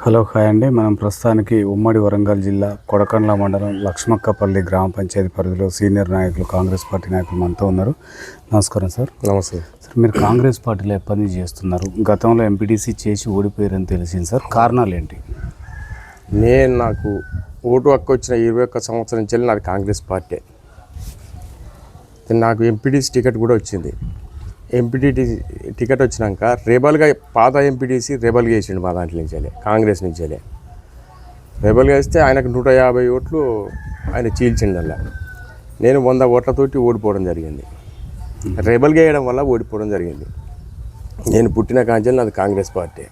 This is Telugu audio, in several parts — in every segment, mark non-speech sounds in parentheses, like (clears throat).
హలో హాయ్ అండి. మనం ప్రస్తుతానికి ఉమ్మడి వరంగల్ జిల్లా కొడకండ్ల మండలం లక్ష్మక్కపల్లి గ్రామ పంచాయతీ పరిధిలో సీనియర్ నాయకులు కాంగ్రెస్ పార్టీ నాయకులు మనతో ఉన్నారు. నమస్కారం సార్. నమస్తే. సార్ మీరు కాంగ్రెస్ పార్టీలో ఎప్పటి నుంచి చేస్తున్నారు? గతంలో ఎంపీటీసీ చేసి ఓడిపోయారని తెలిసింది సార్. కారణాలు ఏంటి? నేను నాకు ఓటు హక్కు వచ్చిన ఇరవై ఒక్క సంవత్సరం నుంచి నాది కాంగ్రెస్ పార్టీ. నాకు ఎంపీటీసీ టికెట్ కూడా వచ్చింది. ఎంపీటీ టికెట్ వచ్చినాక రేబల్గా పాత ఎంపీటీసీ రేబల్గా వేసిండు మా దాంట్లో నుంచి కాంగ్రెస్ నుంచేలే రెబల్గా వేస్తే ఆయనకు నూట యాభై ఓట్లు ఆయన చీల్చిండు అలా. నేను వంద ఓట్లతోటి ఓడిపోవడం జరిగింది. రెబల్గా వేయడం వల్ల ఓడిపోవడం జరిగింది. నేను పుట్టిన కాంచెలు నాది కాంగ్రెస్ పార్టీ.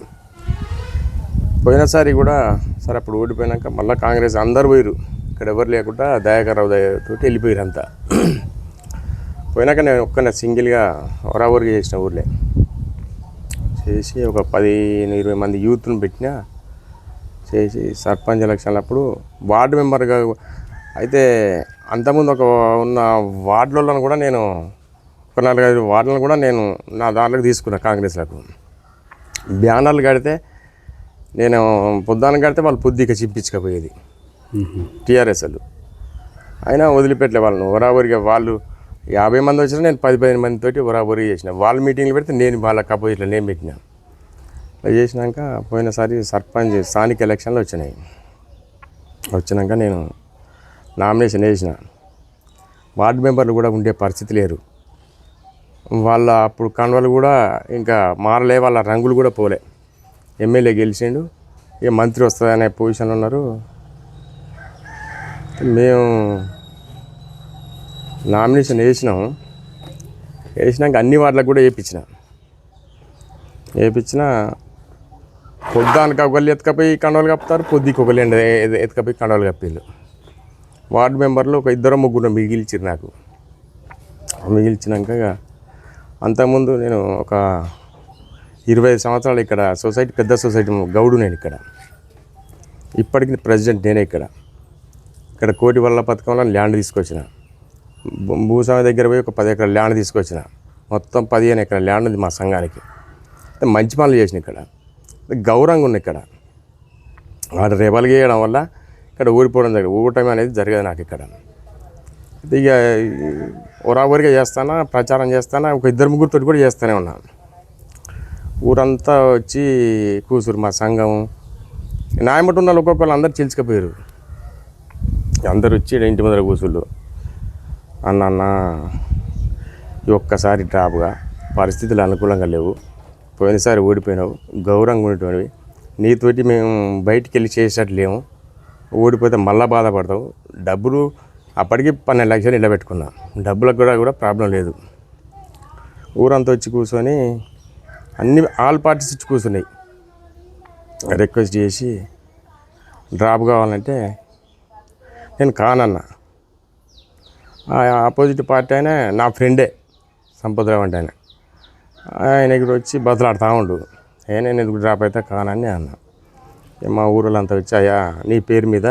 పోయినసారి కూడా సరే అప్పుడు ఓడిపోయినాక మళ్ళీ కాంగ్రెస్ అందరు పోయిరు ఇక్కడ ఎవరు లేకుండా దయాకర్రావు దయతోటి వెళ్ళిపోయారు అంతా. పోయినాక నేను ఒక్కనే సింగిల్గా ఒరావరికి చేసిన ఊర్లే. చేసి ఒక పది ఇరవై మంది యూత్ను పెట్టిన చేసి సర్పంచ్ ఎలక్షన్లు అప్పుడు వార్డు మెంబర్గా అయితే అంతకుముందు ఒక ఉన్న వార్డులలో కూడా నేను ఒక నాలుగైదు వార్డులను కూడా నేను నా దాంట్లోకి తీసుకున్నా కాంగ్రెస్లకు. బ్యానర్లు కడితే నేను పొద్దున కడితే వాళ్ళు పొద్దుక చింపించకపోయేది. టీఆర్ఎస్ వాళ్ళు అయినా వదిలిపెట్టలే వాళ్ళను. వరాబరిగా వాళ్ళు యాభై మంది వచ్చినా నేను పది పదిహేను మందితోటి వరాబరి చేసిన. వాళ్ళ మీటింగ్లు పెడితే నేను వాళ్ళకి అపోజిట్లో నేను పెట్టినాను అలా చేసినాక పోయినసారి సర్పంచ్ స్థానిక ఎలక్షన్లు వచ్చినాయి. వచ్చినాక నేను నామినేషన్ వేసిన. వార్డు మెంబర్లు కూడా ఉండే పరిస్థితి లేరు. వాళ్ళ అప్పుడు కండువలు కూడా ఇంకా మారలే వాళ్ళ రంగులు కూడా పోలే. ఎమ్మెల్యే గెలిచిండు. ఇక మంత్రి వస్తుందనే పొజిషన్లో ఉన్నారు. మేము నామినేషన్ వేసినాం. వేసినాక అన్ని వాటిలకు కూడా వేయించిన వేయించిన పొద్దానికి ఒకళ్ళు ఎత్తుకపోయి కండవలు కప్పుతారు పొద్దుకి ఒకళ్ళు ఎండ ఎత్తుకపోయి కండవలు కప్పిళ్ళు. వార్డు మెంబర్లు ఒక ఇద్దరు ముగ్గురు మిగిల్చిరు నాకు. మిగిల్చినాక అంతకుముందు నేను ఒక ఇరవై ఐదు సంవత్సరాలు ఇక్కడ సొసైటీ పెద్ద సొసైటీ గౌడు నేను ఇక్కడ. ఇప్పటికి ప్రెసిడెంట్ నేనే ఇక్కడ. ఇక్కడ కోటి వల్ల పథకంలో ల్యాండ్ తీసుకొచ్చిన. భూస్వామి దగ్గర పోయి ఒక పది ఎకరాల ల్యాండ్ తీసుకొచ్చిన. మొత్తం పదిహేను ఎకరాల ల్యాండ్ ఉంది మా సంఘానికి. మంచి పనులు చేసిన ఇక్కడ. గౌరవంగా ఉంది ఇక్కడ. వాడు రేపలు గేయడం వల్ల ఇక్కడ ఓడిపోవడం జరిగింది. ఓటమి అనేది జరగదు నాకు ఇక్కడ. ఇక ఒరాబరిగా చేస్తానా ప్రచారం చేస్తానా ఒక ఇద్దరు ముగ్గురితో కూడా చేస్తూనే ఉన్నాను ఊరంతా వచ్చి కూసురు మా సంఘం. నాయమటి ఉన్న ఒక్కొక్కరు అందరు చిలుచుకపోయారు. అందరు వచ్చి ఇంటి ముందర కూసుళ్ళు. అన్న ఈ ఒక్కసారి డ్రాప్గా పరిస్థితులు అనుకూలంగా లేవు. పోయినసారి ఓడిపోయినావు గౌరవంగా ఉండేటువంటివి నీతోటి మేము బయటికి వెళ్ళి చేసేటట్టు లేము ఓడిపోతే మళ్ళీ బాధపడతావు. డబ్బులు అప్పటికి పన్నెండు లక్షలు నిలబెట్టుకున్నా. డబ్బులకు కూడా కూడా ప్రాబ్లం లేదు. ఊరంతా వచ్చి కూర్చొని అన్ని ఆల్ పార్టీస్ వచ్చి కూర్చున్నాయి. రిక్వెస్ట్ చేసి డ్రాప్ కావాలంటే నేను కానన్నా. ఆపోజిట్ పార్టీ ఆయన నా ఫ్రెండే సంపదరావు అంటే ఆయన. ఆయన ఇక్కడ వచ్చి బదులాడుతూ ఉండు. ఏ నేను ఎందుకు డ్రాప్ అయితే కానని అన్నా. మా ఊరిలో అంతా వచ్చాయా నీ పేరు మీద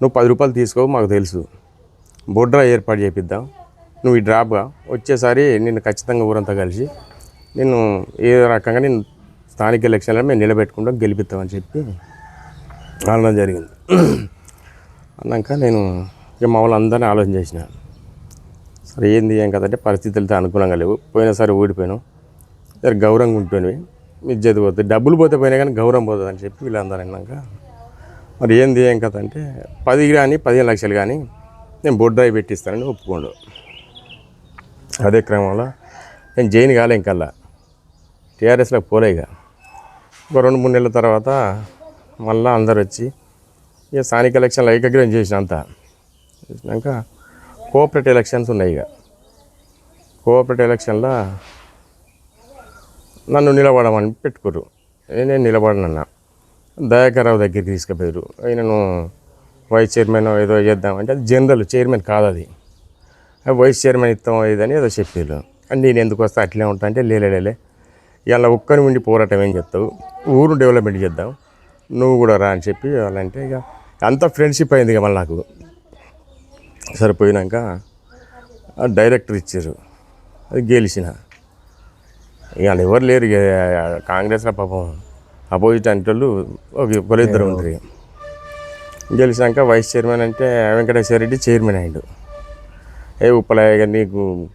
నువ్వు పది రూపాయలు తీసుకో మాకు తెలుసు. బొడ్రా ఏర్పాటు చేపిద్దాం. నువ్వు ఈ డ్రాప్గా వచ్చేసారి నిన్ను ఖచ్చితంగా ఊరంతా కలిసి నేను ఏ రకంగా నేను స్థానిక ఎలక్షన్లో మేము నిలబెట్టుకుంటాం గెలిపిస్తామని చెప్పి అనడం జరిగింది. (clears throat) అన్నాక నేను ఇక మా వాళ్ళందరినీ ఆలోచన చేసిన. సరే ఏంది ఏం కదంటే పరిస్థితులతో అనుకూలంగా లేవు. పోయినసారి ఓడిపోయాను సరే గౌరవంగా ఉంటున్నాయి ఇజ్జత్ పోతుంది డబ్బులు పోతే పోయినా కానీ గౌరవం పోతుంది అని చెప్పి వీళ్ళందరూ అన్నాక మరి ఏంది ఏం కథ అంటే పది కానీ పదిహేను లక్షలు కానీ నేను బోర్డు డ్రైవ్ పెట్టిస్తానని ఒప్పుకోండు. అదే క్రమంలో నేను జైన్ కాలే ఇంకల్లా. టీఆర్ఎస్లో పోలేగా ఒక రెండు మూడు నెలల తర్వాత మళ్ళీ అందరు వచ్చి ఇక స్థానిక ఎలక్షన్లో ఏకగ్రహం చేసిన అంతా. చేసినాక కోఆపరేటివ్ ఎలక్షన్స్ ఉన్నాయి ఇక. కోఆపరేటివ్ ఎలక్షన్లో నన్ను నిలబడమని పెట్టుకోరు నేను నిలబడనన్నా. దయాకర్రావు దగ్గరికి తీసుకుపోయారు ఆయనను వైస్ చైర్మన్ ఏదో చేద్దామంటే అది జనరల్ చైర్మన్ కాదు అది. వైస్ చైర్మన్ ఇస్తాం ఇదని ఏదో చెప్పారు అని నేను ఎందుకు వస్తా? అట్లే ఉంటా అంటే లేలేలే ఇలా ఒక్కని ఉండి పోరాటం ఏం చెప్తావు ఊరు డెవలప్మెంట్ చేద్దాం. నువ్వు కూడా రా అని చెప్పి వాళ్ళంటే ఇక అంత ఫ్రెండ్షిప్ అయింది ఇక మళ్ళీ నాకు. సరిపోయినాక డైరెక్టర్ ఇచ్చారు. అది గెలిచిన. ఇక వాళ్ళు ఎవరు లేరు. కాంగ్రెస్లో పాపం అపోజిట్ అంటే వాళ్ళు ఒక ఒకరిద్దరు ఉంటారు ఇక. గెలిచాక వైస్ చైర్మన్ అంటే వెంకటేశ్వర రెడ్డి చైర్మన్ అయ్యాడు. ఏ ఉప్పలయ్య గారు నీకు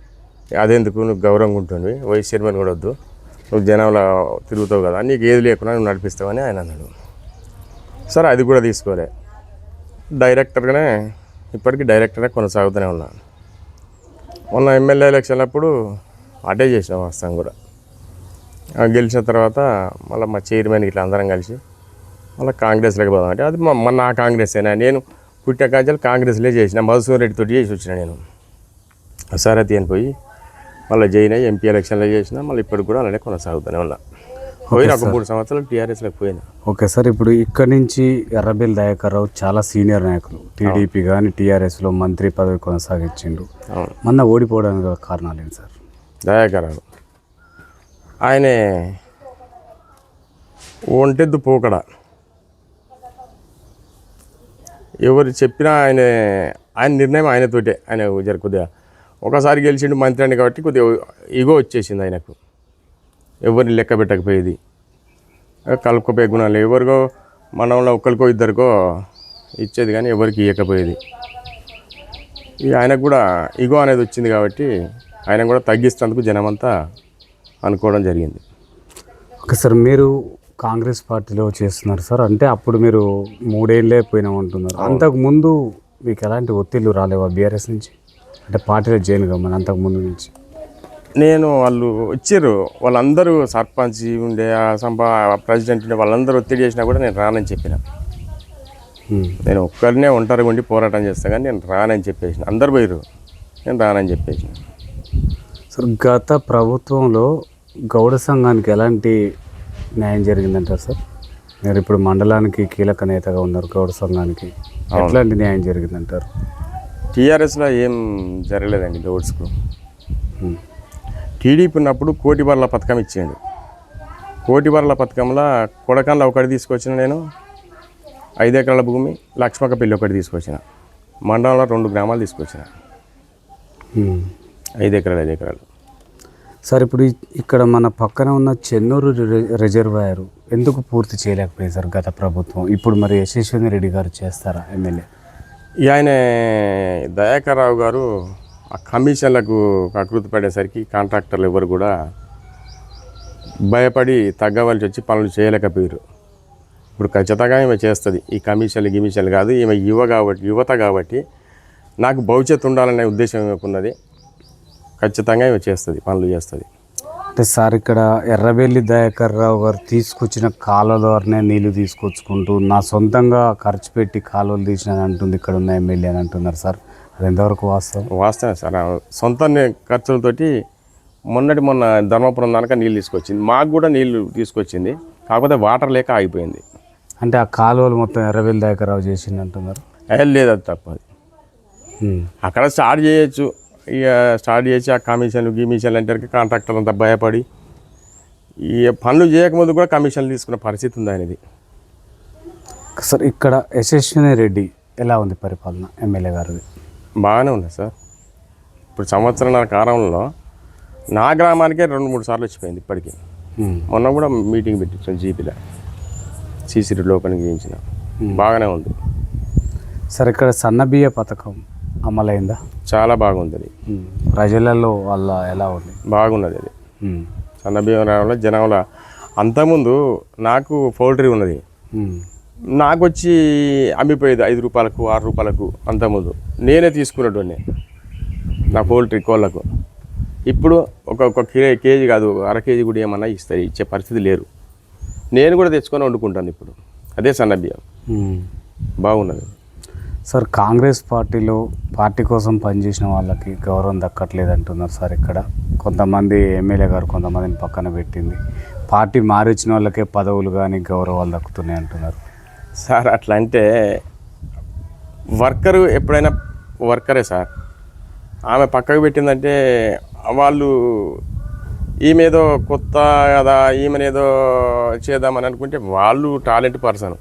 అదెందుకు? నువ్వు గౌరవంగా ఉంటుంది వైస్ చైర్మన్ కూడా వద్దు. నువ్వు జనంలో తిరుగుతావు కదా. నీకు ఏది లేకుండా నువ్వు నడిపిస్తావని ఆయన అన్నాడు. సరే అది కూడా తీసుకోలే. డైరెక్టర్గానే ఇప్పటికీ డైరెక్టర్గా కొనసాగుతూనే ఉన్నాను మొన్న ఎమ్మెల్యే ఎలక్షన్ అప్పుడు అటే చేసినాం వాస్తవం కూడా. ఆ గెలిచిన తర్వాత మళ్ళీ మా చైర్మన్ ఇట్లా అందరం కలిసి మళ్ళీ కాంగ్రెస్లోకి పోదాం అంటే అది మా మా నా కాంగ్రెసేనా? నేను పుట్టిన కాంచాలు కాంగ్రెస్లే చేసిన మధుసూర్ రెడ్డి తోటి చేసి వచ్చిన నేను. అసారథి అని పోయి మళ్ళీ జైన్ అయ్యి ఎంపీ ఎలక్షన్లో చేసిన మళ్ళీ ఇప్పటికి కూడా అలానే కొనసాగుతూనే ఉన్నా. పోయిన ఒక మూడు సంవత్సరాలు టీఆర్ఎస్లోకి పోయినా. ఓకే సార్ ఇప్పుడు ఇక్కడ నుంచి ఎర్రబెల్లి దయాకర్ రావు చాలా సీనియర్ నాయకులు. టీడీపీ కానీ టీఆర్ఎస్లో మంత్రి పదవి కొనసాగించిండు. మొన్న ఓడిపోవడానికి గల కారణాలు ఏంటి సార్? దయాకరావు ఆయనే ఒంటెద్దు పోకడ. ఎవరు చెప్పినా ఆయన ఆయన నిర్ణయం ఆయనతోటే. ఆయన జర కొద్దిగా ఒకసారి గెలిచిండు మంత్రి అని కాబట్టి కొద్దిగా ఈగో వచ్చేసింది ఆయనకు. ఎవరిని లెక్క పెట్టకపోయేది. కలుపుకోపోయే గుణాలు ఎవరికో మనలో ఒక్కరికో ఇద్దరికో ఇచ్చేది కానీ ఎవరికి ఇవ్వకపోయేది ఇక ఆయనకు కూడా ఇగో అనేది వచ్చింది కాబట్టి ఆయన కూడా తగ్గిస్తేందుకు జనమంతా అనుకోవడం జరిగింది. ఓకే సార్ మీరు కాంగ్రెస్ పార్టీలో చేస్తున్నారు సార్. అంటే అప్పుడు మీరు మూడేళ్ళే పోయినా ఉంటున్నారు అంతకు ముందు మీకు ఎలాంటి ఒత్తిళ్ళు రాలేవా బీఆర్ఎస్ నుంచి? అంటే పార్టీలో జాయిన్ కమ్మని అంతకు ముందు నుంచి? నేను వాళ్ళు వచ్చారు వాళ్ళందరూ సర్పంచ్ ఉండే ఆ సంపా ప్రెసిడెంట్ ఉండే వాళ్ళందరూ ఒత్తిడి చేసినా కూడా నేను రానని చెప్పిన. నేను ఒక్కరినే ఒంటరిగా ఉండి పోరాటం చేస్తాను కానీ నేను రానని చెప్పేసిన. అందరు పోయారు నేను రానని చెప్పేసిన. సార్ గత ప్రభుత్వంలో గౌడ సంఘానికి ఎలాంటి న్యాయం జరిగిందంటారు సార్? మీరు ఇప్పుడు మండలానికి కీలక నేతగా ఉన్నారు గౌడ సంఘానికి. ఎట్లాంటి న్యాయం జరిగిందంటారు? టీఆర్ఎస్లో ఏం జరగలేదండి గౌడ్స్కు. టీడీపీ ఉన్నప్పుడు కోటి బర్ల పథకం ఇచ్చేయండి. కోటి బర్ల పథకంలో కొడకంలో ఒకటి తీసుకొచ్చిన నేను ఐదు ఎకరాల భూమి లక్ష్మక పెళ్ళి ఒకటి తీసుకొచ్చిన. మండలంలో రెండు గ్రామాలు తీసుకొచ్చిన. ఐదు ఎకరాలు ఐదు ఎకరాలు. సార్ ఇప్పుడు ఇక్కడ మన పక్కన ఉన్న చెన్నూరు రిజర్వాయర్ ఎందుకు పూర్తి చేయలేకపోయింది సార్ గత ప్రభుత్వం? ఇప్పుడు మరి యశస్విని రెడ్డి గారు చేస్తారా ఎమ్మెల్యే? ఆయన దయాకర్రావు గారు ఆ కమిషన్లకు కకృతి పడేసరికి కాంట్రాక్టర్లు ఎవరు కూడా భయపడి తగ్గవలసి వచ్చి పనులు చేయలేకపోయారు. ఇప్పుడు ఖచ్చితంగా ఈమె చేస్తుంది. ఈ కమిషన్లు గిమిషన్లు కాదు ఈమె యువ కాబట్టి యువత కాబట్టి నాకు భవిష్యత్తు ఉండాలనే ఉద్దేశం ఉన్నది. ఖచ్చితంగా ఈమె చేస్తుంది పనులు చేస్తుంది. అంటే సార్ ఇక్కడ ఎర్రబెల్లి దయాకర్ రావు గారు తీసుకొచ్చిన కాలువ ద్వారానే నీళ్ళు తీసుకొచ్చుకుంటూ నా సొంతంగా ఖర్చు పెట్టి కాలువలు తీసిన అంటుంది ఇక్కడ ఉన్న ఎమ్మెల్యే అని అంటున్నారు సార్. అది ఎంతవరకు వాస్తవం? వాస్తవం సార్. సొంత ఖర్చులతోటి మొన్నటి మొన్న ధర్మపురం దాకా నీళ్ళు తీసుకొచ్చింది. మాకు కూడా నీళ్ళు తీసుకొచ్చింది. కాకపోతే వాటర్ లేక ఆగిపోయింది. అంటే ఆ కాలువలు మొత్తం ఎర్రబెల్లి దయాకర్ రావు చేసింది అంటున్నారు లేదు అది తప్పది ఉమ్. అక్కడ స్టార్ట్ చేయొచ్చు. ఇక స్టార్ట్ చేసి ఆ కమిషన్లు గిమిషన్లు అంటే కాంట్రాక్టర్ అంతా భయపడి ఈ పనులు చేయకముందు కూడా కమిషన్లు తీసుకున్న పరిస్థితి ఉంది ఆయనది. సార్ ఇక్కడ యశస్విని రెడ్డి ఎలా ఉంది పరిపాలన? ఎమ్మెల్యే గారిది? బాగానే ఉంది సార్. ఇప్పుడు సంవత్సరాల కాలంలో నా గ్రామానికే రెండు మూడు సార్లు వచ్చిపోయింది ఇప్పటికీ. మొన్న కూడా మీటింగ్ పెట్టించాం జీపీలో. సీసీ రోడ్లు ఓపెన్ చేయించిన. బాగానే ఉంది. సార్ ఇక్కడ సన్నబియ్య పథకం అమలైందా? చాలా బాగుంది అది. ప్రజలలో వాళ్ళ ఎలా ఉంది? బాగున్నది అది. సన్నబియ్యం రావడంలో జనంలో అంతకుముందు నాకు పౌల్ట్రీ ఉన్నది. నాకు వచ్చి అమ్మిపోయేది ఐదు రూపాయలకు ఆరు రూపాయలకు అంతకుముందు. నేనే తీసుకునేటోడిని నా పౌల్ట్రీ కోళ్ళకు ఇప్పుడు ఒక కేజీ కాదు అర కేజీ కూడా ఏమన్నా ఇస్తాయి ఇచ్చే పరిస్థితి లేరు. నేను కూడా తెచ్చుకొని వండుకుంటాను ఇప్పుడు. అదే సన్నబియ్యం ఉమ్. బాగున్నది. సార్ కాంగ్రెస్ పార్టీలో పార్టీ కోసం పనిచేసిన వాళ్ళకి గౌరవం దక్కట్లేదు అంటున్నారు సార్ ఇక్కడ. కొంతమంది ఎమ్మెల్యే గారు కొంతమందిని పక్కన పెట్టింది. పార్టీ మారిచ్చిన వాళ్ళకే పదవులు కానీ గౌరవాలు దక్కుతున్నాయి అంటున్నారు. సార్ అట్లా అంటే వర్కరు ఎప్పుడైనా వర్కరే సార్. ఆమె పక్కకు పెట్టిందంటే వాళ్ళు ఈమెదో కొత్త కదా ఈమెనేదో చేద్దామని అనుకుంటే వాళ్ళు టాలెంట్ పర్సన్.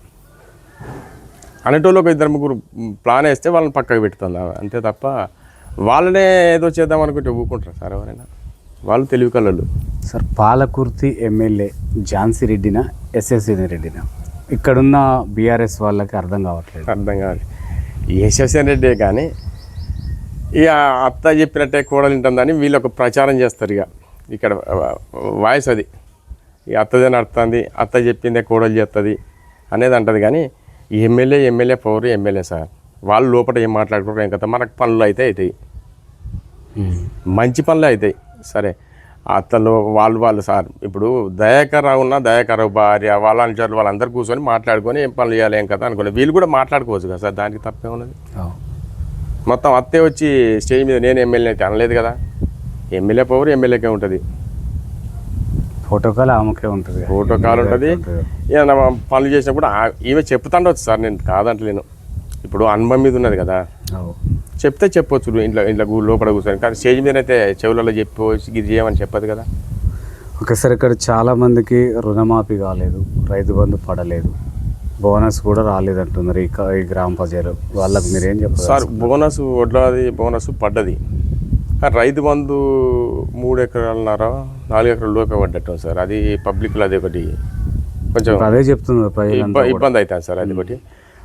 అనేటోళ్ళు ఒక ఇద్దరు ముగ్గురు ప్లాన్ వేస్తే వాళ్ళని పక్కకు పెడుతుంది అంతే తప్ప వాళ్ళనే ఏదో చేద్దాం అనుకుంటే ఊరుకుంటారు సార్ ఎవరైనా? వాళ్ళు తెలివి కళ్ళు సార్ పాలకుర్తి ఎమ్మెల్యే ఝాన్సీ రెడ్డినా ఎస్ఎస్ రెడ్డినా? ఇక్కడున్న బీఆర్ఎస్ వాళ్ళకి అర్థం కావట్లేదు. అర్థం కాదు యశస్వన్ రెడ్డే కానీ ఇక అత్త చెప్పినట్టే కూడలు ఉంటుందని వీళ్ళు ఒక ప్రచారం చేస్తారు ఇక. ఇక్కడ వాయిస్ అది. ఇక అత్తదే నడుస్తుంది అత్త చెప్పిందే కూడలు చేస్తుంది అనేది అంటది కానీ MLA MLA power MLA sir వాళ్ళు లోపల ఏం మాట్లాడుకుంటారు ఏం కదా మనకు పనులు అయితే అవుతాయి మంచి పనులే అవుతాయి సరే అత్తలు వాళ్ళు వాళ్ళు సార్ ఇప్పుడు దయాకర్ రావు ఉన్న దయాకర్ రావు భార్య వాళ్ళ అనుచరులు వాళ్ళందరూ కూర్చొని మాట్లాడుకొని ఏం పనులు చేయాలి ఏం కదా అనుకోండి వీళ్ళు కూడా మాట్లాడుకోవచ్చు కదా సార్ దానికి తప్పే ఉన్నది. మొత్తం అత్తే వచ్చి స్టేజ్ మీద నేను ఎమ్మెల్యే అయితే అనలేదు కదా? ఎమ్మెల్యే పవర్ ఎమ్మెల్యేకే ఉంటుంది. ఫోటో కాల్ ఆమెకే ఉంటుంది. ఫోటో కాల్ ఉంటుంది. ఏదైనా పనులు చేసినప్పుడు ఈమె చెప్తాండవచ్చు సార్ నేను కాదంటలేను. ఇప్పుడు అనుభవం మీద ఉన్నది కదా. చెప్తే చెప్పొచ్చు ఇంట్లో ఇంట్లో లోపల కూర్చొని. కానీ స్టేజ్ మీద అయితే చెవులలో చెప్పవచ్చు ఇది చేయమని చెప్పదు కదా. ఓకే సార్ ఇక్కడ చాలా మందికి రుణమాఫీ కాలేదు రైతు బంధు పడలేదు. బోనస్ కూడా రాలేదంటున్నారు ఈ ఈ గ్రామ ప్రజలు. వాళ్ళకి మీరేం చెప్పారు సార్ బోనస్ వడ్లది బోనస్ పడ్డది. రైతు బంధు మూడు ఎకరాలన్నారా నాలుగు ఎకరాల లోపే పడ్డట్టు సార్. అది పబ్లిక్లో అది ఒకటి కొంచెం అదే చెప్తున్నారు ఇబ్బ- ఇబ్బంది అవుతుంది సార్ అది ఒకటి.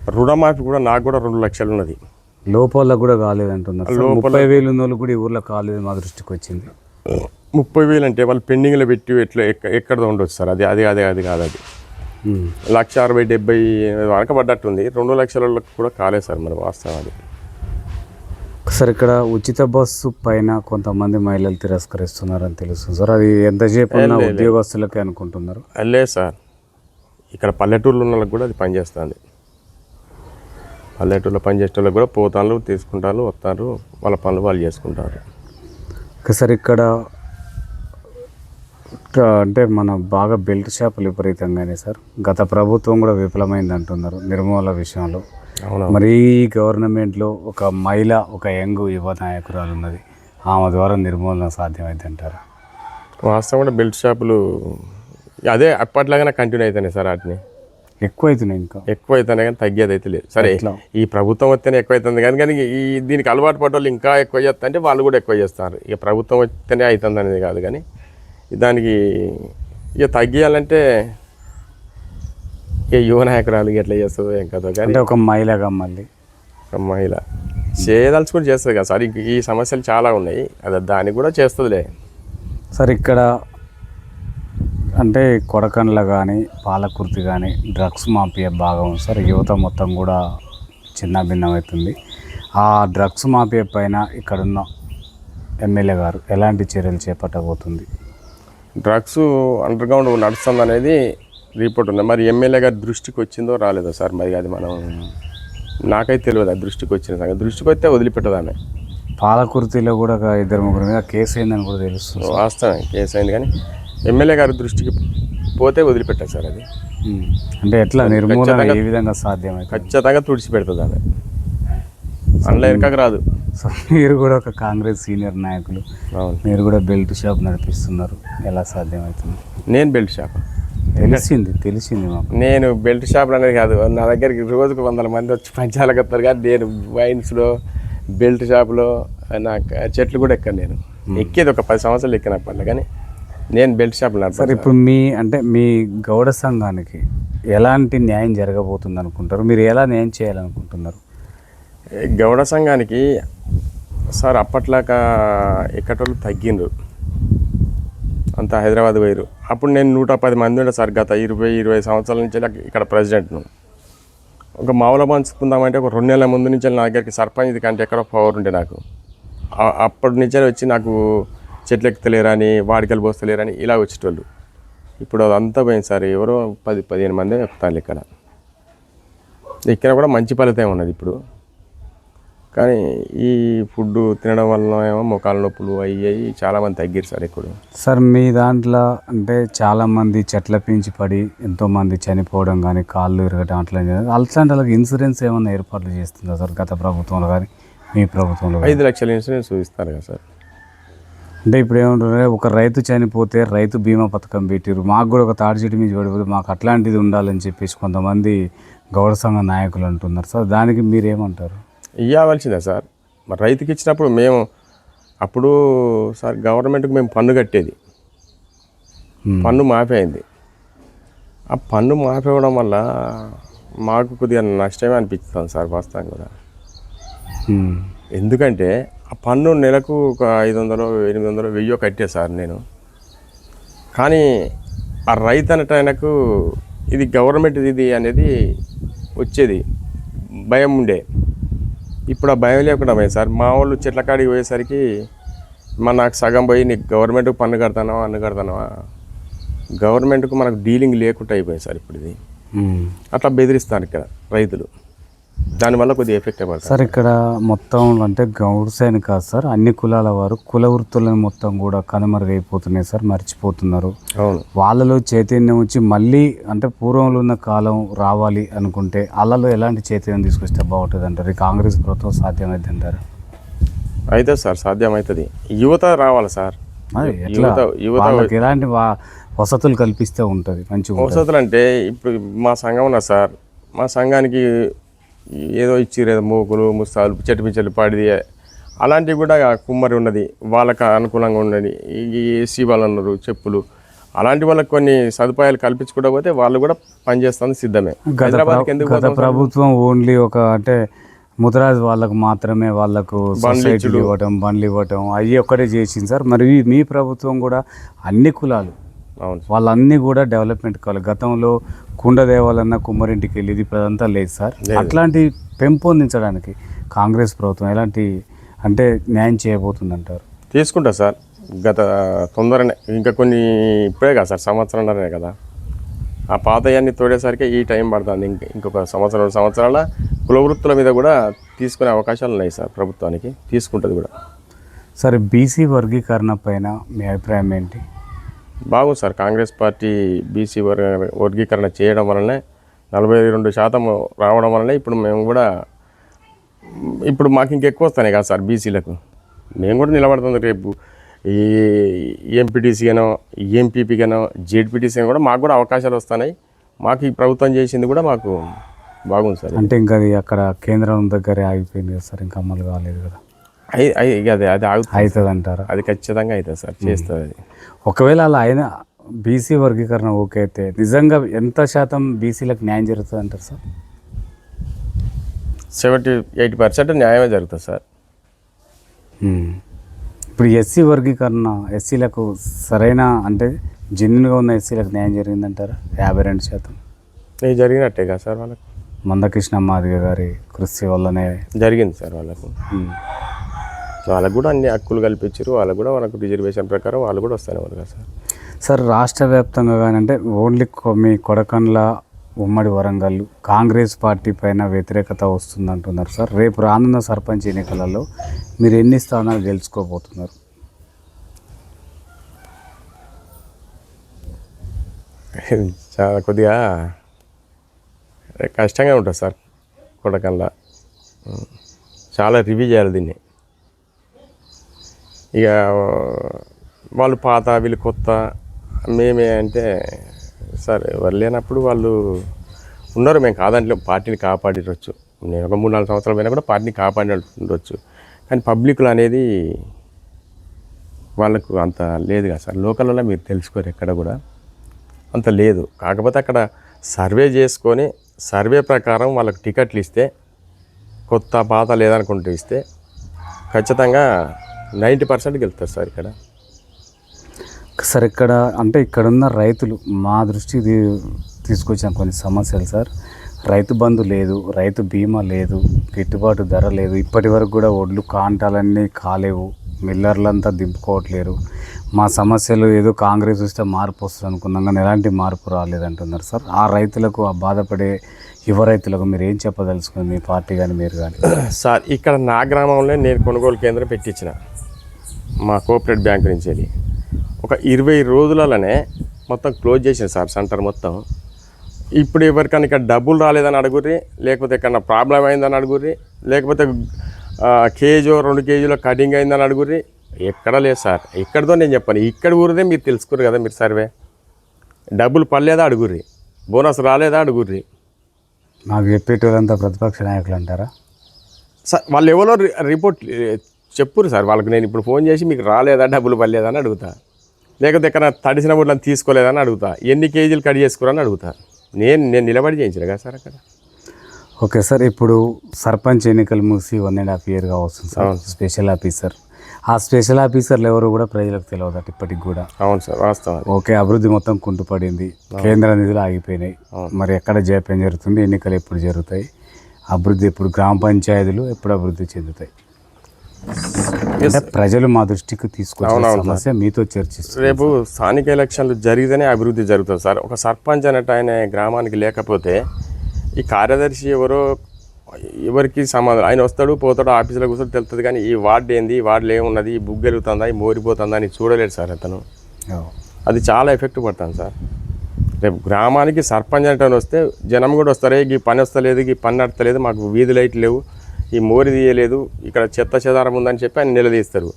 రుణమాఫీ కూడా నాకు కూడా రెండు లక్షలు ఉన్నది లోపల కూడా కాలేదంటున్నారు. సార్. లోపల- ముప్పై వేలు ఉన్న వాళ్ళు కూడా ఈ ఊర్లో కాలేదు మా దృష్టికి వచ్చింది. ముప్పై వేలు అంటే వాళ్ళు పెండింగ్లో పెట్టి ఎట్లా ఎక్క ఎక్కడ ఉండొచ్చు సార్? అది అది అది అది కాదు అది. లక్ష అరవై డెబ్బై వరకు పడ్డట్టుంది రెండు లక్షలకు కూడా కాలేదు సార్ మరి వాస్తవం అది. సార్ ఇక్కడ ఉచిత బస్సు పైన కొంతమంది మహిళలు తిరస్కరిస్తున్నారని తెలుస్తుంది సార్ అది ఎంతసేపు ఉద్యోగస్తులకే అనుకుంటున్నారు. లేదు సార్. ఇక్కడ పల్లెటూరులో ఉన్న వాళ్ళకి కూడా అది పనిచేస్తుంది. పల్లెటూరులో పనిచేసే వాళ్ళకి కూడా పోతాను తీసుకుంటారు వస్తారు వాళ్ళ పనులు వాళ్ళు చేసుకుంటారు. ఓకే సార్ ఇక్కడ అంటే మన బాగా బెల్ట్ షాపులు విపరీతంగానే సార్. గత ప్రభుత్వం కూడా విఫలమైంది అంటున్నారు నిర్మూల విషయంలో. అవునా మరి ఈ గవర్నమెంట్లో ఒక మహిళ ఒక యంగ్ యువ నాయకురాలు ఉన్నది. ఆమె ద్వారా నిర్మూలన సాధ్యమైంది అంటారు? వాస్తవం కూడా బెల్ట్ షాపులు అదే అప్పట్లాగానే కంటిన్యూ అవుతాయి సార్ వాటిని. ఎక్కువ అవుతున్నాయి ఇంకా. ఎక్కువ అవుతానే కానీ తగ్గేది అయితే లేదు. సరే? ఈ ప్రభుత్వం వస్తేనే ఎక్కువ అవుతుంది కానీ కానీ ఈ దీనికి అలవాటు పడ్డ వాళ్ళు ఇంకా ఎక్కువ చేస్తా అంటే వాళ్ళు కూడా ఎక్కువ చేస్తారు. ఇక ప్రభుత్వం వస్తేనే అవుతుంది అనేది కాదు కానీ దానికి ఇక తగ్గియాలంటే ఇక యువ నాయకురాలు ఎట్లా చేస్తుందో ఏం కదో కానీ అంటే ఒక మహిళగా మళ్ళీ. ఒక మహిళ. చేయదలుచుకుని చేస్తుంది కదా సార్. ఈ సమస్యలు చాలా ఉన్నాయి. అది దానికి కూడా చేస్తుందిలే. సార్ ఇక్కడ అంటే కొడకండ్ల కానీ పాలకుర్తి కానీ డ్రగ్స్ మాఫియా బాగా ఉంది సార్ యువత మొత్తం కూడా చిన్న భిన్నమవుతుంది ఆ డ్రగ్స్ మాఫియా పైన ఇక్కడున్న ఎమ్మెల్యే గారు ఎలాంటి చర్యలు చేపట్టబోతుంది? డ్రగ్స్ అండర్ గ్రౌండ్ నడుస్తుంది అనేది రిపోర్ట్ ఉంది. మరి ఎమ్మెల్యే గారి దృష్టికి వచ్చిందో రాలేదో సార్? మరి అది మనం నాకైతే తెలియదు ఆ దృష్టికి వచ్చిన దృష్టికి వస్తే వదిలిపెట్టదు ఆమె పాలకుర్తిలో కూడా ఇద్దరు ముగ్గురు మీద కేసు అయిందని కూడా తెలుస్తుంది వాస్తవం కేసు అయింది కానీ ఎమ్మెల్యే గారి దృష్టికి పోతే వదిలిపెట్టదు సార్ అది. అంటే ఎట్లా? నిర్మూలన ఏ విధంగా సాధ్యమవుతుంది ఖచ్చితంగా తుడిచిపెడుతుంది ఆమె అందులో వెనకకు రాదు. సో మీరు కూడా ఒక కాంగ్రెస్ సీనియర్ నాయకులు మీరు కూడా బెల్ట్ షాప్ నడిపిస్తున్నారు. ఎలా సాధ్యమవుతుంది నేను బెల్ట్ షాప్. తెలిసింది తెలిసింది మాకు. నేను బెల్ట్ షాపులు అనేది కాదు. నా దగ్గరికి రోజుకు వందల మంది వచ్చి పంచాలకు వస్తారు కానీ నేను వైన్స్లో బెల్ట్ షాపులో నాకు చెట్లు కూడా ఎక్కాను నేను. ఎక్కేది ఒక పది సంవత్సరాలు ఎక్కిన పనులు కానీ నేను బెల్ట్ షాపులు సార్ ఇప్పుడు మీ అంటే మీ గౌడ సంఘానికి ఎలాంటి న్యాయం జరగబోతుంది అనుకుంటారు మీరు ఎలా న్యాయం చేయాలనుకుంటున్నారు? గౌడ సంఘానికి సార్ అప్పట్లాగా ఎక్కటోళ్ళు తగ్గిండ్రు. అంత హైదరాబాద్ పోయారు అప్పుడు నేను నూట పది మంది ఉండే సార్ గత ఇరవై ఇరవై సంవత్సరాల నుంచి ఇక్కడ ప్రెసిడెంట్ను ఒక మామూలు పంచుకుందామంటే ఒక రెండు నెలల ముందు నుంచి నా దగ్గరికి సర్పంచ్ కంటే ఎక్కడో పవర్ ఉండే నాకు. అప్పటి నుంచే వచ్చి నాకు చెట్లు ఎక్కుతలేరని వాడికలు పోస్తలేరని ఇలా వచ్చేటోళ్ళు. ఇప్పుడు అదంతా పోయింది సార్ ఎవరో పది పదిహేను మంది ఎక్కుతారు ఇక్కడ. ఎక్కినా కూడా మంచి ఫలితం ఉన్నది ఇప్పుడు? కానీ ఈ ఫుడ్ తినడం వలన ఏమో మొకాల నొప్పులు అయ్యి అయ్యి చాలామంది తగ్గిరు సార్ ఇప్పుడు. సార్ మీ దాంట్లో అంటే చాలామంది చెట్ల పించి పడి ఎంతోమంది చనిపోవడం కానీ కాళ్ళు ఇరగటం అట్లా. అట్లాంటి వాళ్ళకి ఇన్సూరెన్స్ ఏమైనా ఏర్పాట్లు చేస్తుందా సార్ గత ప్రభుత్వంలో కానీ మీ ప్రభుత్వంలో ఐదు లక్షల ఇన్సూరెన్స్ ఇస్తారు కదా సార్. అంటే ఇప్పుడు ఏమంటారు ఒక రైతు చనిపోతే రైతు బీమా పథకం పెట్టారు మాకు కూడా ఒక తాడి చెట్టు మీద పడిపోతే మాకు అట్లాంటిది ఉండాలని చెప్పేసి కొంతమంది గౌడ సంఘ నాయకులు అంటున్నారు. సార్ దానికి మీరేమంటారు? ఇవ్వవలసిందే సార్. మరి రైతుకి ఇచ్చినప్పుడు మేము అప్పుడు సార్ గవర్నమెంట్కి మేము పన్ను కట్టేది. పన్ను మాఫీ అయింది. ఆ పన్ను మాఫీ అవ్వడం వల్ల మాకు కొద్దిగా నష్టమే అనిపిస్తుంది సార్ వాస్తవం కూడా. ఎందుకంటే ఆ పన్ను నెలకు ఒక ఐదు వందలు ఎనిమిది వందలు వెయ్యో కట్టే సార్ నేను. కానీ ఆ రైతు అనేట ఆయనకు ఇది గవర్నమెంట్ ఇది అనేది వచ్చేది. భయం ఉండే. ఇప్పుడు ఆ భయం లేకుండా పోయింది సార్. మా వాళ్ళు చెట్ల కాడికి పోయేసరికి మా నాకు సగం పోయి నీకు గవర్నమెంట్కి పన్ను కడతానవా అన్ను కడతానవా? గవర్నమెంట్కు మనకు డీలింగ్ లేకుండా అయిపోయింది సార్ ఇప్పుడు ఇది. అట్లా బెదిరిస్తారు ఇక్కడ రైతులు. దానివల్ల కొద్దిగా ఎఫెక్ట్ అయిపోతుంది సార్ ఇక్కడ మొత్తం అంటే గౌడ్స్ అని కాదు సార్. అన్ని కులాల వారు కుల వృత్తులను మొత్తం కూడా కనుమరుగైపోతున్నాయి సార్ మర్చిపోతున్నారు. అవును. వాళ్ళలో చైతన్యం వచ్చి మళ్ళీ అంటే పూర్వంలో ఉన్న కాలం రావాలి అనుకుంటే వాళ్ళలో ఎలాంటి చైతన్యం తీసుకొస్తే బాగుంటుంది అంటారు? కాంగ్రెస్ ప్రభుత్వం సాధ్యమైంది అంటారు అయితే సార్ సాధ్యమవుతుంది యువత రావాలి సార్. యువత యువత ఎలాంటి వసతులు కల్పిస్తే ఉంటుంది ఉంటుంది. వసతులు అంటే ఇప్పుడు మా సంఘం ఉన్నా సార్. మా సంఘానికి ఏదో ఇచ్చిర్రు ఏదో మూకులు ముస్తాలు చెట్టు పిచ్చలు పాడిది. అలాంటివి కూడా కుమ్మరి ఉన్నది. వాళ్ళకి అనుకూలంగా ఉన్నది. ఈ ఏసీ వాళ్ళు ఉన్నారు చెప్పులు. అలాంటి వాళ్ళకి కొన్ని సదుపాయాలు కల్పించుకుంటూ పోతే వాళ్ళు కూడా పనిచేస్తుంది సిద్ధమే. హైదరాబాద్కి ఎందుకు సార్? ప్రభుత్వం ఓన్లీ ఒక అంటే ముద్రాజ్ వాళ్ళకు మాత్రమే వాళ్ళకు సొసైటీలు ఇవ్వటం బండ్లు ఇవ్వటం అవి ఒక్కటే చేసింది సార్. మరి మీ ప్రభుత్వం కూడా అన్ని కులాలు. వాళ్ళన్నీ కూడా డెవలప్మెంట్ కావాలి. గతంలో కుండ దేవాలన్న కుమ్మరింటికి వెళ్ళేది ఇప్పుడు అదంతా లేదు సార్. అట్లాంటి పెంపొందించడానికి కాంగ్రెస్ ప్రభుత్వం ఎలాంటి అంటే న్యాయం చేయబోతుంది అంటారు తీసుకుంటా సార్. గత తొందరనే ఇంకా కొన్ని ఇప్పుడే కదా సార్ సంవత్సరంలోనే కదా. ఆ పాతయాన్ని తోడేసరికి ఈ టైం పడుతుంది. ఇంక ఇంకొక సంవత్సరం రెండు సంవత్సరాల కుల వృత్తుల మీద కూడా తీసుకునే అవకాశాలు ఉన్నాయి సార్ ప్రభుత్వానికి. తీసుకుంటుంది కూడా. సరే బీసీ వర్గీకరణ పైన మీ అభిప్రాయం ఏంటి? బాగుంది సార్. కాంగ్రెస్ పార్టీ బీసీ వర్గ వర్గీకరణ చేయడం వలనే నలభై రెండు శాతం రావడం వలనే ఇప్పుడు మేము కూడా ఇప్పుడు మాకు ఇంకెక్కువ వస్తాయి కదా సార్ బీసీలకు. మేము కూడా నిలబడుతుంది రేపు. ఈ ఎంపీటీసీ అనో ఎంపీపీ జెడ్పీటీసీ అని కూడా మాకు కూడా అవకాశాలు వస్తున్నాయి. మాకు ఈ ప్రభుత్వం చేసింది కూడా మాకు బాగుంది సార్. అంటే ఇంకా అది అక్కడ కేంద్రం దగ్గరే ఆగిపోయింది కదా సార్ ఇంకా అమలు కాలేదు కదా. అది అది అవుతుంది అంటారా అది ఖచ్చితంగా అవుతుంది సార్ చేస్తుంది. అది ఒకవేళ అలా అయినా బీసీ వర్గీకరణ ఓకే అయితే నిజంగా ఎంత శాతం బీసీలకు న్యాయం జరుగుతుంది అంటారు సార్? సెవెంటీ ఎయిటీ పర్సెంట్ న్యాయమే జరుగుతుంది సార్. ఇప్పుడు ఎస్సీ వర్గీకరణ ఎస్సీలకు సరైన అంటే జెన్యున్గా ఉన్న ఎస్సీలకు న్యాయం జరిగిందంటారా? యాభై రెండు శాతం. ఇది జరిగినట్టే కదా సార్ వాళ్ళకు. మందకృష్ణ మాదిగ గారి కృషి వల్లనే జరిగింది సార్ వాళ్ళకు. వాళ్ళకు కూడా అన్ని హక్కులు కల్పించారు వాళ్ళకు కూడా మనకు రిజర్వేషన్ ప్రకారం వాళ్ళు కూడా వస్తానే ఉన్నారు కదా సార్. సార్ రాష్ట్ర వ్యాప్తంగా కానీ అంటే ఓన్లీ మీ కొడకండ్ల ఉమ్మడి వరంగల్ కాంగ్రెస్ పార్టీ పైన వ్యతిరేకత వస్తుంది అంటున్నారు సార్. రేపు రానున్న సర్పంచ్ ఎన్నికలలో మీరు ఎన్ని స్థానాలు గెలుచుకోబోతున్నారు? చాలా కొద్దిగా కష్టంగా ఉంటుంది సార్ కొడకల్లా చాలా రివ్యూ చేయాలి దీన్ని. ఇక వాళ్ళు పాత వీళ్ళు కొత్త మేమే అంటే సరే ఎవరు లేనప్పుడు వాళ్ళు ఉన్నారు మేము కాదంటే పార్టీని కాపాడిరొచ్చు. నేను ఒక మూడు నాలుగు సంవత్సరాలు పోయినా కూడా పార్టీని కాపాడి ఉండొచ్చు కానీ పబ్లిక్లో అనేది వాళ్ళకు అంత లేదు కదా సార్. లోకల్లో మీరు తెలుసుకోరు ఎక్కడ కూడా. అంత లేదు. కాకపోతే అక్కడ సర్వే చేసుకొని సర్వే ప్రకారం వాళ్ళకి టికెట్లు ఇస్తే కొత్త పాత లేదనుకుంటూ ఇస్తే ఖచ్చితంగా నైంటీ పర్సెంట్ గెలుస్తారు సార్ ఇక్కడ. సార్ ఇక్కడ అంటే ఇక్కడున్న రైతులు మా దృష్టికి తీ- తీసుకొచ్చిన కొన్ని సమస్యలు సార్. రైతు బంధు లేదు రైతు బీమా లేదు గిట్టుబాటు ధర లేదు ఇప్పటి వరకు కూడా ఒడ్లు కాంటాలన్నీ కాలేవు మిల్లర్లంతా దింపుకోవట్లేరు. మా సమస్యలు ఏదో కాంగ్రెస్ వస్తే మార్పు వస్తుంది అనుకున్నాం కానీ ఎలాంటి మార్పు రాలేదంటున్నారు సార్. ఆ రైతులకు ఆ బాధపడే యువ రైతులకు మీరు ఏం చెప్పదలుచుకుని మీ పార్టీ కానీ మీరు కానీ సార్ ఇక్కడ నా గ్రామంలో నేను కొనుగోలు కేంద్రం పెట్టించిన. మా కోఆపరేటివ్ బ్యాంక్ నుంచి వెళ్ళి. ఒక ఇరవై రోజులలోనే మొత్తం క్లోజ్ చేసింది సార్ సెంటర్ మొత్తం. ఇప్పుడు ఎవరికైనా ఇక్కడ డబ్బులు రాలేదని అడుగుర్రి లేకపోతే ఎక్కడన్నా ప్రాబ్లం అయిందని అడుగుర్రి లేకపోతే ఆ, కేజీలో రెండు కేజీలో కటింగ్ అయిందని అడుగుర్రి. ఎక్కడ లేదు సార్. ఎక్కడితో నేను చెప్పాను. ఇక్కడ ఊరిదే మీరు తెలుసుకోరు కదా మీరు సర్వే. డబ్బులు పడలేదా అడుగుర్రి. బోనస్ రాలేదా అడుగుర్రి. మాకు చెప్పేటోళ్ళంతా ప్రతిపక్ష నాయకులు అంటారా? సార్ వాళ్ళు ఎవరో రిపోర్ట్ చెప్పురు సార్ వాళ్ళకి నేను ఇప్పుడు ఫోన్ చేసి మీకు రాలేదా డబ్బులు పడలేదా అని అడుగుతా. లేకపోతే ఎక్కడ తడిసిన బుడ్లను తీసుకోలేదని అడుగుతా. ఎన్ని కేజీలు కట్ చేసుకురని అడుగుతా. నేను నేను నిలబడి చేయించిన కదా సార్ అక్కడ. ఓకే సార్ ఇప్పుడు సర్పంచ్ ఎన్నికలు మూసి వన్ అండ్ హాఫ్ ఇయర్గా వస్తుంది సార్. స్పెషల్ ఆఫీసర్ ఆ స్పెషల్ ఆఫీసర్లు ఎవరు కూడా ప్రజలకు తెలియదట ఇప్పటికి కూడా. అవును సార్ వాస్తవం. ఓకే అభివృద్ధి మొత్తం కుంటుపడింది. కేంద్ర నిధులు ఆగిపోయినాయి. మరి ఎక్కడ జాప్యం జరుగుతుంది ఎన్నికలు ఎప్పుడు జరుగుతాయి అభివృద్ధి ఎప్పుడు గ్రామ పంచాయతీలు ఎప్పుడు అభివృద్ధి చెందుతాయి? ప్రజలు మా దృష్టికి తీసుకొచ్చిన సమస్య మీతో చర్చిస్తారు రేపు స్థానిక ఎలక్షన్లు జరిగితేనే అభివృద్ధి జరుగుతుంది సార్. ఒక సర్పంచ్ అన్నట్టు ఆయన గ్రామానికి లేకపోతే ఈ కార్యదర్శి ఎవరో ఎవరికి సంబంధం ఆయన వస్తాడు పోతాడు ఆఫీసులో కూర్చొని తెలుస్తుంది కానీ ఈ వార్డు ఏంది? ఈ వార్డులో ఏమున్నది? ఈ బుక్ వెలుగుతుందా ఈ మోరిపోతుందా? అని చూడలేడు సార్ అతను. అది చాలా ఎఫెక్ట్ పడుతుంది సార్. రేపు గ్రామానికి సర్పంచ్ అంటే వస్తే జనం కూడా వస్తారే? ఈ పని వస్తలేదు ఈ పని నడతలేదు మాకు వీధి లైట్లు లేవు. ఈ మోరి తీయలేదు ఇక్కడ చెత్త చెదారం ఉందని చెప్పి ఆయన నిలదీస్తారు.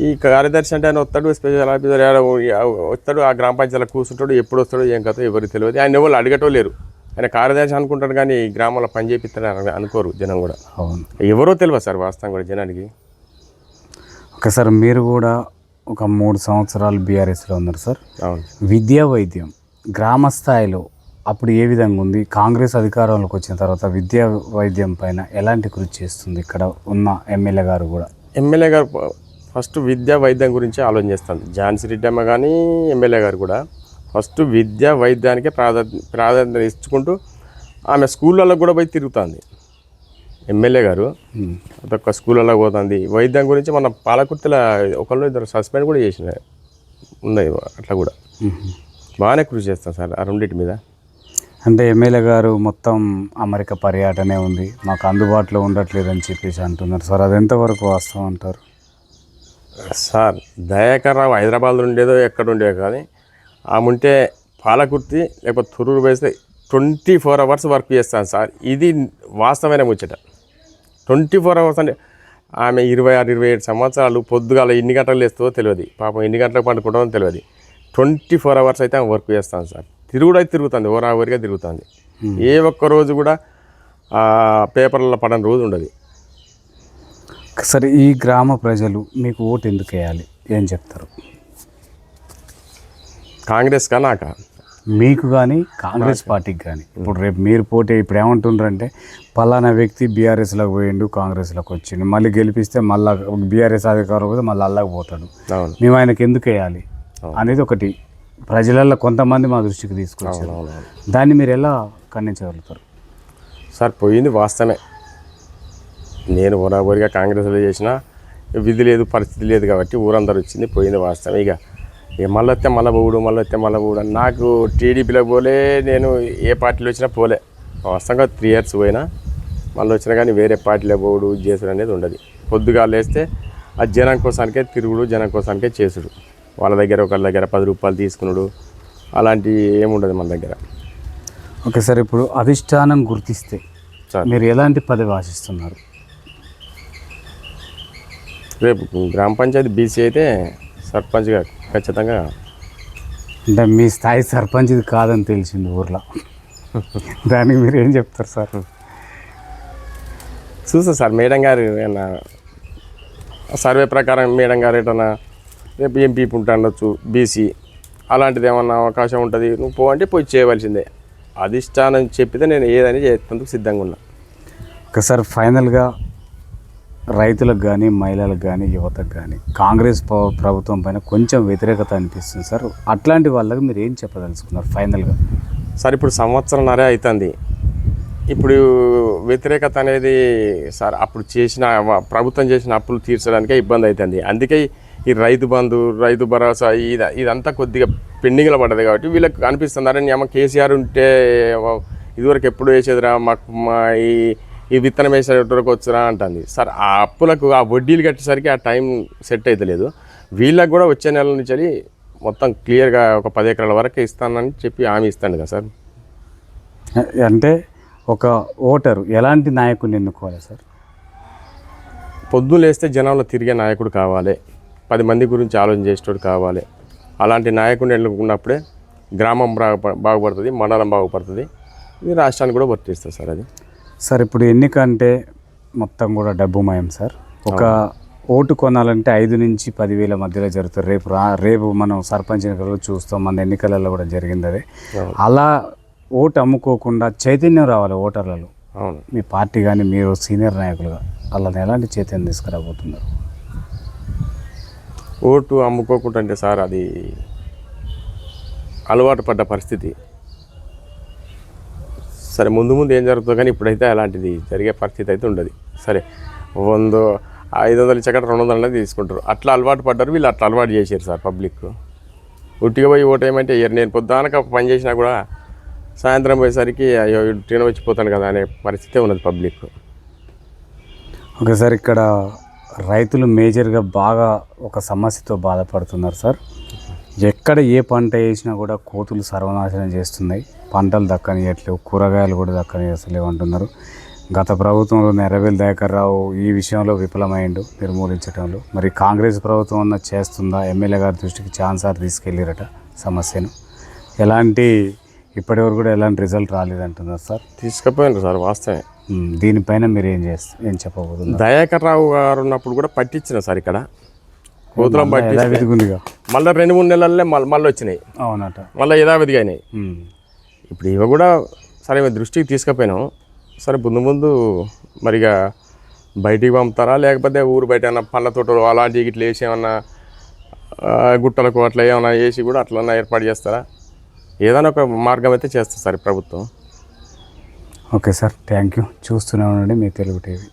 ఈ కార్యదర్శి అంటే ఆయన వస్తాడు స్పెషల్ ఆఫీసర్ వస్తాడు ఆ గ్రామ పంచాయతీలో కూర్చుంటాడు ఎప్పుడు వస్తాడు ఏం కథ ఎవరికి తెలియదు. ఆయన ఎవరు అడగటో లేరు. ఆయన కార్యదర్శి అనుకుంటాడు కానీ ఈ గ్రామంలో పని చేపిస్తాడు అని అనుకోరు జనం కూడా. అవును. ఎవరో తెలియదు సార్ వాస్తవం కూడా జనానికి. ఓకే సార్ మీరు కూడా ఒక మూడు సంవత్సరాలు బీఆర్ఎస్లో ఉన్నారు సార్. అవును. విద్యా వైద్యం గ్రామ స్థాయిలో అప్పుడు ఏ విధంగా ఉంది? కాంగ్రెస్ అధికారంలోకి వచ్చిన తర్వాత విద్యా వైద్యం పైన ఎలాంటి కృషి చేస్తుంది? ఇక్కడ ఉన్న ఎమ్మెల్యే గారు కూడా. ఎమ్మెల్యే గారు ఫస్ట్ విద్యా వైద్యం గురించి ఆలోచన చేస్తాను. ఝాన్సీ రెడ్డి అమ్మ కానీ ఎమ్మెల్యే గారు కూడా ఫస్ట్ విద్యా వైద్యానికి ప్రాధాన్య ప్రాధాన్యత ఇచ్చుకుంటూ ఆమె స్కూళ్ళల్లో కూడా పోయి తిరుగుతుంది. ఎమ్మెల్యే గారు. ఒక్కొక్క స్కూళ్ళలో పోతుంది. వైద్యం గురించి మన పాలకుర్తిల ఒకళ్ళు ఇద్దరు సస్పెండ్ కూడా చేసిన ఉన్నాయి అట్లా కూడా. బాగానే కృషి చేస్తాం సార్ ఆ రెండింటి మీద. అంటే ఎమ్మెల్యే గారు మొత్తం అమెరికా పర్యటనే ఉంది. మాకు అందుబాటులో ఉండట్లేదు అని చెప్పేసి అంటున్నారు. సార్ అది ఎంతవరకు వాస్తవం అంటారు? సార్ దయాకర్ రావు హైదరాబాద్లో ఉండేదో ఎక్కడ ఉండేదో కానీ ఆమె ఉంటే పాలకుర్తి లేకపోతే తురూరు వేస్తే ట్వంటీ ఫోర్ అవర్స్ వర్క్ చేస్తాను సార్. ఇది వాస్తవమైన ముచ్చట. ట్వంటీ ఫోర్ అవర్స్ అంటే ఆమె ఇరవై ఆరు ఇరవై ఏడు సంవత్సరాలు పొద్దుగాల ఎన్ని గంటలు లేస్తుందో తెలియదు. పాపం ఎన్ని గంటలకు పండుకుంటామో తెలియదు. ట్వంటీ ఫోర్ అవర్స్ అయితే ఆమె వర్క్ చేస్తాను సార్. తిరుగుడు అయితే తిరుగుతుంది ఓరావరిగా తిరుగుతుంది. ఏ ఒక్క రోజు కూడా ఆ, పేపర్లలో పడని రోజు ఉండదు. సరే ఈ గ్రామ ప్రజలు మీకు ఓటు ఎందుకు వేయాలి? ఏం చెప్తారు? కాంగ్రెస్ కా నాకా? మీకు కానీ కాంగ్రెస్ పార్టీకి కానీ ఇప్పుడు రేపు మీరు పోటీ ఇప్పుడు ఏమంటుండ్రంటే పలానా వ్యక్తి బీఆర్ఎస్లోకి పోయిండు కాంగ్రెస్లోకి వచ్చిండు. మళ్ళీ గెలిపిస్తే మళ్ళీ బీఆర్ఎస్ అధికారం పోతే మళ్ళీ అల్లాకి పోతాడు. అవును. మేము ఆయనకి ఎందుకు వేయాలి? అనేది ఒకటి. ప్రజలలో కొంతమంది మా దృష్టికి తీసుకొచ్చారు. దాన్ని మీరు ఎలా ఖండించగలుగుతారు? సార్ పోయింది వాస్తవమే. నేను ఊరాబోరిగా కాంగ్రెస్లో చేసిన విధి లేదు పరిస్థితి లేదు కాబట్టి ఊరందరూ వచ్చింది పోయింది వాస్తవం ఇక ఇక మళ్ళీ వస్తే మళ్ళీ పోవుడు మళ్ళీ వస్తే మళ్ళీ పోవుడు నాకు టీడీపీలో పోలే నేను ఏ పార్టీలో వచ్చినా పోలే. వాస్తవంగా త్రీ ఇయర్స్ పోయినా మళ్ళీ వచ్చినా కానీ వేరే పార్టీలో పోవుడు చేసుడు అనేది ఉండదు. పొద్దుగా లేస్తే ఆ జనం కోసానికే తిరుగుడు జనం కోసానికే చేసుడు. వాళ్ళ దగ్గర ఒకళ్ళ దగ్గర పది రూపాయలు తీసుకున్నాడు. అలాంటివి ఏముండదు మన దగ్గర. ఓకే సార్ ఇప్పుడు అధిష్టానం గుర్తిస్తే మీరు ఎలాంటి పదవి ఆశిస్తున్నారు? రేపు గ్రామ పంచాయతీ బీసీ అయితే సర్పంచ్గా ఖచ్చితంగా. అంటే మీ స్థాయి సర్పంచ్ ఇది కాదని తెలిసింది ఊర్లో. దానికి మీరు ఏం చెప్తారు సార్? చూస్తా సార్ మేడం గారు ఏమన్నా సర్వే ప్రకారం మేడం గారు ఏటన్నా రేపు ఎంపీ ఉంటా ఉండొచ్చు బీసీ అలాంటిది ఏమన్నా అవకాశం ఉంటుంది నువ్వు పో అంటే పోయి చేయవలసిందే. అధిష్టానం చెప్పితే నేను ఏదని చేసేందుకు సిద్ధంగా ఉన్నా. ఓకే సార్ ఫైనల్గా రైతులకు కానీ మహిళలకు కానీ యువతకు కానీ కాంగ్రెస్ ప్రభుత్వం పైన కొంచెం వ్యతిరేకత అనిపిస్తుంది సార్. అట్లాంటి వాళ్ళకి మీరు ఏం చెప్పదలుచుకున్నారు ఫైనల్గా? సార్ ఇప్పుడు సంవత్సరంన్నరే అవుతుంది ఇప్పుడు వ్యతిరేకత అనేది సార్ అప్పుడు చేసిన ప్రభుత్వం చేసిన అప్పులు తీర్చడానికే ఇబ్బంది అవుతుంది అందుకే ఈ రైతు బంధు రైతు భరోసా ఇది ఇదంతా కొద్దిగా పెండింగ్లో పడ్డది కాబట్టి వీళ్ళకి అనిపిస్తుంది. అరే అమ్మ కేసీఆర్ ఉంటే ఇదివరకు ఎప్పుడు వేసేదిరా? మాకు మా ఈ ఈ విత్తనం వేసేటరకు వచ్చురా అంటుంది. సార్ ఆ అప్పులకు ఆ వడ్డీలు కట్టేసరికి ఆ టైం సెట్ అవుతలేదు వీళ్ళకి కూడా వచ్చే నెల నుంచి మొత్తం క్లియర్గా ఒక పది ఎకరాల వరకు ఇస్తానని చెప్పి హామీ ఇస్తాను కదా సార్? అంటే ఒక ఓటరు ఎలాంటి నాయకుడిని ఎన్నుకోవాలి సార్? పొద్దున్న లేస్తే జనంలో తిరిగే నాయకుడు కావాలి. పది మంది గురించి ఆలోచన చేసేటోడు కావాలి. అలాంటి నాయకుడిని ఎన్నుకున్నప్పుడే గ్రామం బాగు బాగుపడుతుంది మండలం బాగుపడుతుంది. ఇది రాష్ట్రానికి కూడా వర్తిస్తుంది సార్ అది. సార్ ఇప్పుడు ఎన్నిక అంటే మొత్తం కూడా డబ్బు మయం సార్. ఒక ఓటు కొనాలంటే ఐదు నుంచి పదివేల మధ్యలో జరుగుతుంది. రేపు రా రేపు మనం సర్పంచ్ ఎన్నికల్లో చూస్తాం మన ఎన్నికలలో కూడా జరిగింది అదే. అలా ఓటు అమ్ముకోకుండా చైతన్యం రావాలి ఓటర్లలో. మీ పార్టీ కానీ మీరు సీనియర్ నాయకులుగా. అలా ఎలాంటి చైతన్యం తీసుకురాబోతున్నారు? ఓటు అమ్ముకోకుండా అంటే సార్ అది అలవాటు పడ్డ పరిస్థితి. సరే ముందు ముందు ఏం జరుగుతుందో కానీ ఇప్పుడైతే అలాంటిది జరిగే పరిస్థితి అయితే ఉండదు. సరే వంద ఐదు వందలు ఇచ్చక్కడ రెండు వందలు అనేది తీసుకుంటారు. అట్లా అలవాటు పడ్డారు వీళ్ళు అట్లా అలవాటు చేశారు సార్ పబ్లిక్. ఉట్టిగా పోయి ఓటు ఏమంటే నేను పొద్దానక పని చేసినా కూడా సాయంత్రం పోయేసరికి అయ్యో ట్రైన్ వచ్చిపోతాను కదా అనే పరిస్థితే ఉన్నది పబ్లిక్. ఓకే సార్ ఇక్కడ రైతులు మేజర్గా బాగా ఒక సమస్యతో బాధపడుతున్నారు సార్. ఎక్కడ ఏ పంట వేసినా కూడా కోతులు సర్వనాశనం చేస్తున్నాయి. పంటలు దక్కనియట్లేవు కూరగాయలు కూడా దక్కనియట్లేవు అంటున్నారు. గత ప్రభుత్వంలో నెరవేల్ దయాకర్ రావు ఈ విషయంలో విఫలమైండు నిర్మూలించడంలో మరి కాంగ్రెస్ ప్రభుత్వం అన్న చేస్తుందా? ఎమ్మెల్యే గారి దృష్టికి ఛాన్సార్ తీసుకెళ్ళిరట సమస్యను. ఎలాంటి ఇప్పటివరకు కూడా ఎలాంటి రిజల్ట్ రాలేదంటున్నారు సార్. తీసుకుపోయినారు సార్ వాస్తవే దీనిపైన మీరు ఏం చేస్తారు ఏం చెప్పబోతున్నారు? దయాకర్ రావు గారు ఉన్నప్పుడు కూడా పట్టించిన సార్ ఇక్కడ. కోతులం పట్టి మళ్ళీ రెండు మూడు నెలలనే మళ్ళీ మళ్ళీ వచ్చినాయి అవునట. మళ్ళీ యథావిధిగా అయినాయి. ఇప్పుడు ఇవి కూడా సరే మేము దృష్టికి తీసుకుపోయినాం. సరే ముందు ముందు మరిగా బయటికి పంపుతారా? లేకపోతే ఊరు బయట ఏమన్నా పళ్ళ తోటలు అలాంటివి ఇట్లా వేసి ఏమన్నా గుట్టలకు అట్లా ఏమన్నా వేసి కూడా అట్లన్నా ఏర్పాటు చేస్తారా? ఏదైనా ఒక మార్గం అయితే చేస్తారు సార్ ప్రభుత్వం. Okay sir thank you. చూస్తూనే ఉండండి మీ తెలుగు టీవీ.